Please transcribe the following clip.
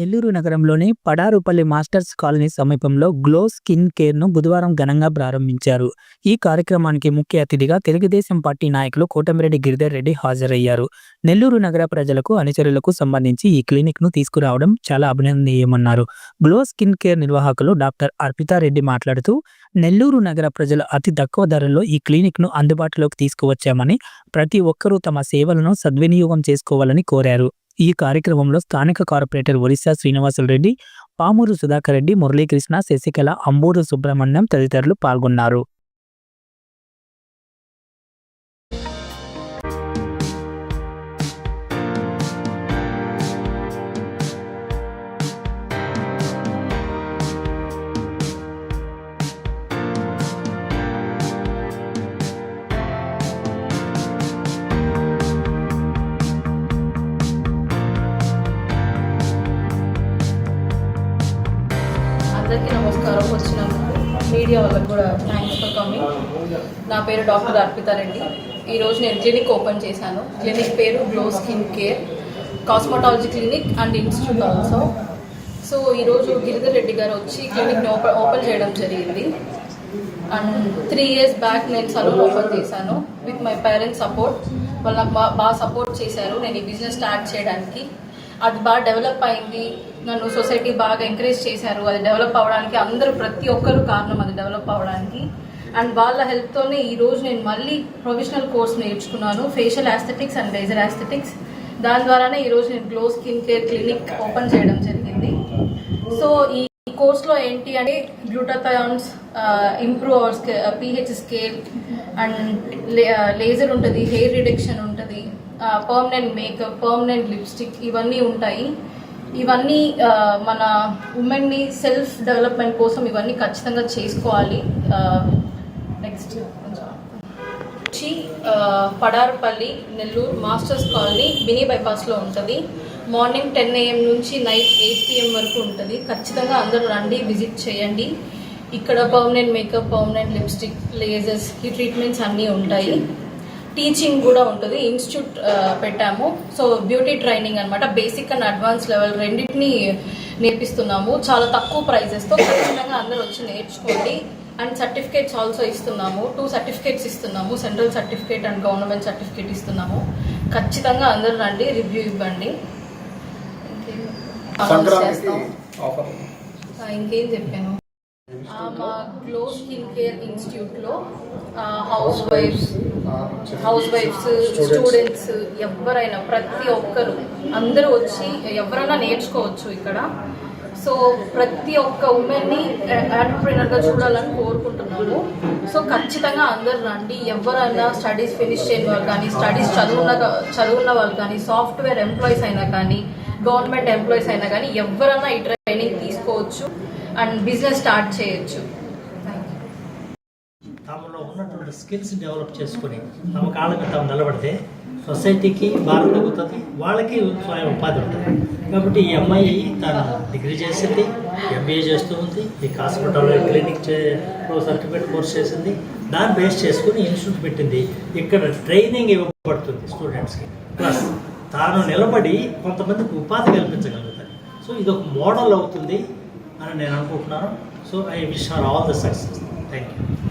నెల్లూరు నగరంలోని Padarupalli masters colony సమీపంలో glow skin కేర్ను బుధవారం ఘనంగా ప్రారంభించారు. ఈ కార్యక్రమానికి ముఖ్య అతిథిగా తెలుగుదేశం పార్టీ నాయకులు కోటమిరెడ్డి గిరిధర్ రెడ్డి హాజరయ్యారు. నెల్లూరు నగర ప్రజలకు అనుచరులకు సంబంధించి ఈ క్లినిక్ను తీసుకురావడం చాలా అభినందనీయమన్నారు. గ్లో స్కిన్ కేర్ నిర్వాహకులు డాక్టర్ అర్పితారెడ్డి మాట్లాడుతూ నెల్లూరు నగర ప్రజలు అతి తక్కువ ధరల్లో ఈ క్లినిక్ను అందుబాటులోకి తీసుకువచ్చామని ప్రతి ఒక్కరూ తమ సేవలను సద్వినియోగం చేసుకోవాలని కోరారు. ఈ కార్యక్రమంలో స్థానిక కార్పొరేటర్ ఒరిస్సా శ్రీనివాసులరెడ్డి పామూరు సుధాకర్ రెడ్డి మురళీకృష్ణ శశికళ అంబూరు సుబ్రహ్మణ్యం తదితరులు పాల్గొన్నారు. కోసం వచ్చినందుకు మీడియా వాళ్ళకి కూడా థ్యాంక్స్ ఫర్ కమింగ్ నా పేరు డాక్టర్ అర్పిత రెడ్డి. ఈరోజు నేను క్లినిక్ ఓపెన్ చేశాను. క్లినిక్ పేరు glow skin care cosmetology clinic and institute also so ఈరోజు గిరిధర్ రెడ్డి గారు వచ్చి క్లినిక్ని ఓపెన్ ఓపెన్ చేయడం జరిగింది. అండ్ త్రీ ఇయర్స్ బ్యాక్ నేను సలూన్ ఓపెన్ చేశాను విత్ మై పేరెంట్స్ సపోర్ట్ వాళ్ళు నాకు బాగా బాగా సపోర్ట్ చేశారు. నేను ఈ బిజినెస్ స్టార్ట్ చేయడానికి. అది బాగా డెవలప్ అయింది. నన్ను సొసైటీ బాగా ఎంకరేజ్ చేశారు. అది డెవలప్ అవ్వడానికి అందరూ ప్రతి ఒక్కరు కారణం అది డెవలప్ అవ్వడానికి. అండ్ వాళ్ళ హెల్ప్తోనే ఈ రోజు నేను మళ్ళీ ప్రొఫెషనల్ కోర్స్ నేర్చుకున్నాను. Facial aesthetics and laser aesthetics. దాని ద్వారానే ఈ రోజు నేను glow skin care clinic open చేయడం జరిగింది. సో ఈ కోర్స్లో ఏంటి అంటే glutathiones improve our pH scale and laser ఉంటుంది హెయిర్ రిడక్షన్ ఉంటుంది పర్మనెంట్ మేకప్ పర్మనెంట్ లిప్స్టిక్ ఇవన్నీ ఉంటాయి. ఇవన్నీ మన ఉమెన్ని సెల్ఫ్ డెవలప్మెంట్ కోసం ఇవన్నీ ఖచ్చితంగా చేసుకోవాలి. నెక్స్ట్ వచ్చి Padarapalli Nellore masters colony mini బైపాస్లో ఉంటుంది. మార్నింగ్ టెన్ ఏఎం నుంచి నైట్ ఎయిట్ పిఎం వరకు ఉంటుంది. ఖచ్చితంగా అందరూ రండి విజిట్ చేయండి. ఇక్కడ permanent makeup permanent lipstick lasers ఈ ట్రీట్మెంట్స్ అన్నీ ఉంటాయి. టీచింగ్ కూడా ఉంటుంది. ఇన్స్టిట్యూట్ పెట్టాము. సో బ్యూటీ ట్రైనింగ్ అనమాట బేసిక్ అండ్ అడ్వాన్స్ లెవెల్ రెండింటిని నేర్పిస్తున్నాము. చాలా తక్కువ ప్రైజెస్తో ఖచ్చితంగా అందరూ వచ్చి నేర్చుకోండి. అండ్ సర్టిఫికేట్స్ ఆల్సో ఇస్తున్నాము. టూ సర్టిఫికేట్స్ ఇస్తున్నాము. Central certificate and government certificate ఇస్తున్నాము. ఖచ్చితంగా అందరూ రండి రివ్యూ ఇవ్వండి. ఇంకేం ఇంకేం చెప్పాను? మా గ్లో స్కిన్ కేర్ ఇన్స్టిట్యూట్లో house wives house wives students ఎవరైనా ప్రతి ఒక్కరు అందరూ వచ్చి ఎవరైనా నేర్చుకోవచ్చు ఇక్కడ. సో ప్రతి ఒక్క ఉమెన్ని గా చూడాలని కోరుకుంటున్నాము. సో ఖచ్చితంగా అందరు రండి. ఎవరైనా స్టడీస్ ఫినిష్ చేయని వాళ్ళు కానీ స్టడీస్ చదువున్న చదువున్న వాళ్ళు కానీ సాఫ్ట్వేర్ ఎంప్లాయీస్ అయినా కానీ గవర్నమెంట్ ఎంప్లాయీస్ అయినా కానీ ఎవరైనా ఈ ట్రైనింగ్ తీసుకోవచ్చు. అండ్ బిజినెస్ స్టార్ట్ చేయొచ్చు. అటువంటి స్కిల్స్ డెవలప్ చేసుకుని తమ కాళ్ళ మీద తాము నిలబడితే సొసైటీకి బాధ తగ్గుతుంది వాళ్ళకి స్వయం ఉపాధి ఉంటుంది. కాబట్టి ఈ అమ్మాయి తను డిగ్రీ చేసింది ఎంబీఏ చేస్తూ ఉంది ఈ హాస్పిటల్లో క్లినిక్ చే సర్టిఫికేట్ కోర్స్ చేసింది. దాన్ని బేస్ చేసుకుని ఇన్స్టిట్యూట్ పెట్టింది. ఇక్కడ ట్రైనింగ్ ఇవ్వబడుతుంది స్టూడెంట్స్కి. ప్లస్ తాను నిలబడి కొంతమందికి ఉపాధి కల్పించగలుగుతారు. సో ఇది ఒక మోడల్ అవుతుంది అని నేను అనుకుంటున్నాను. So I wish are all the success. Thank you